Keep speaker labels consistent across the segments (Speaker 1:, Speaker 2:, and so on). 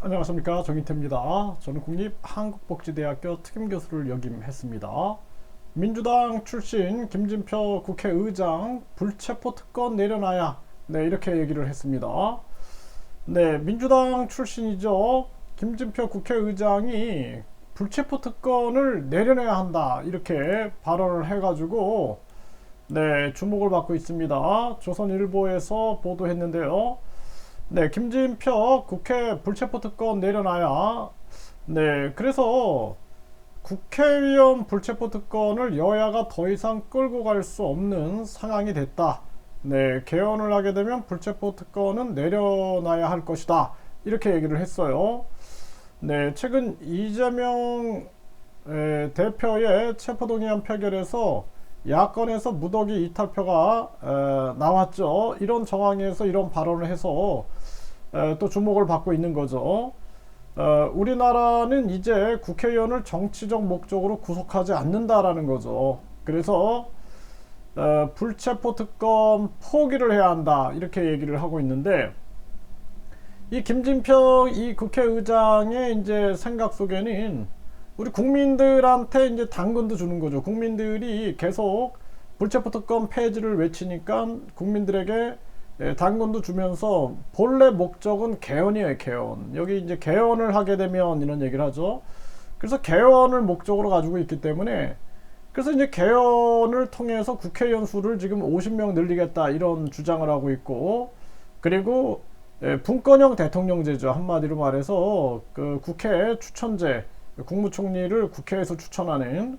Speaker 1: 안녕하십니까 정인태입니다. 저는 국립한국복지대학교 특임교수를 역임했습니다. 민주당 출신 김진표 국회의장 불체포 특권 내려놔야 네 이렇게 얘기를 했습니다. 네 민주당 출신이죠 김진표 국회의장이 불체포 특권을 내려내야 한다 이렇게 발언을 해가지고 네 주목을 받고 있습니다. 조선일보에서 보도했는데요. 네, 김진표 국회 불체포 특권 내려놔야. 네, 그래서 국회의원 불체포 특권을 여야가 더 이상 끌고 갈 수 없는 상황이 됐다. 네, 개헌을 하게 되면 불체포 특권은 내려놔야 할 것이다. 이렇게 얘기를 했어요. 네, 최근 이재명 에, 대표의 체포동의안 표결에서 야권에서 무더기 이탈표가 에, 나왔죠. 이런 정황에서 이런 발언을 해서 에, 또 주목을 받고 있는 거죠. 어, 우리나라는 이제 국회의원을 정치적 목적으로 구속하지 않는다라는 거죠. 그래서 어, 불체포 특권 포기를 해야 한다 이렇게 얘기를 하고 있는데 이 김진평 이 국회의장의 이제 생각 속에는 우리 국민들한테 이제 당근도 주는 거죠. 국민들이 계속 불체포 특권 폐지를 외치니까 국민들에게 예, 당근도 주면서 본래 목적은 개헌이에요, 개헌. 여기 이제 개헌을 하게 되면 이런 얘기를 하죠. 그래서 개헌을 목적으로 가지고 있기 때문에 그래서 이제 개헌을 통해서 국회의원 수를 지금 50명 늘리겠다 이런 주장을 하고 있고 그리고 예, 분권형 대통령제죠. 한마디로 말해서 그 국회 추천제 국무총리를 국회에서 추천하는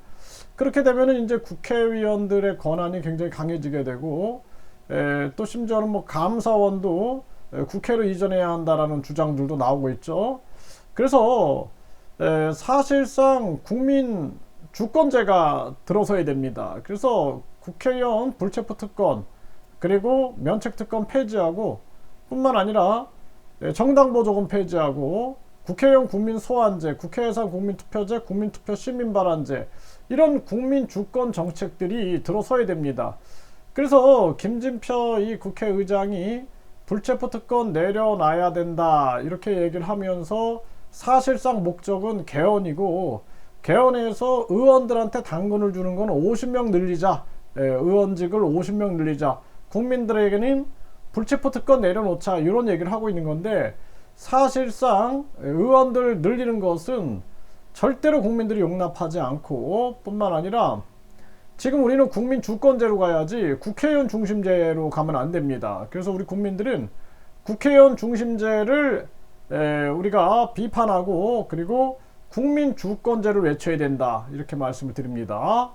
Speaker 1: 그렇게 되면은 이제 국회의원들의 권한이 굉장히 강해지게 되고 에, 또 심지어는 뭐 감사원도 에, 국회로 이전해야 한다라는 주장들도 나오고 있죠. 그래서 에, 사실상 국민 주권제가 들어서야 됩니다. 그래서 국회의원 불체포 특권 그리고 면책 특권 폐지하고 뿐만 아니라 에, 정당 보조금 폐지하고 국회의원 국민 소환제, 국회의사 국민 투표제, 국민 투표 시민 발언제 이런 국민 주권 정책들이 들어서야 됩니다. 그래서 김진표 이 국회의장이 불체포 특권 내려놔야 된다 이렇게 얘기를 하면서 사실상 목적은 개헌이고 개헌에서 의원들한테 당근을 주는 건 50명 늘리자. 예, 의원직을 50명 늘리자. 국민들에게는 불체포 특권 내려놓자 이런 얘기를 하고 있는 건데 사실상 의원들 늘리는 것은 절대로 국민들이 용납하지 않고 뿐만 아니라 지금 우리는 국민 주권제로 가야지 국회의원 중심제로 가면 안 됩니다. 그래서 우리 국민들은 국회의원 중심제를 에, 우리가 비판하고 그리고 국민 주권제를 외쳐야 된다 이렇게 말씀을 드립니다.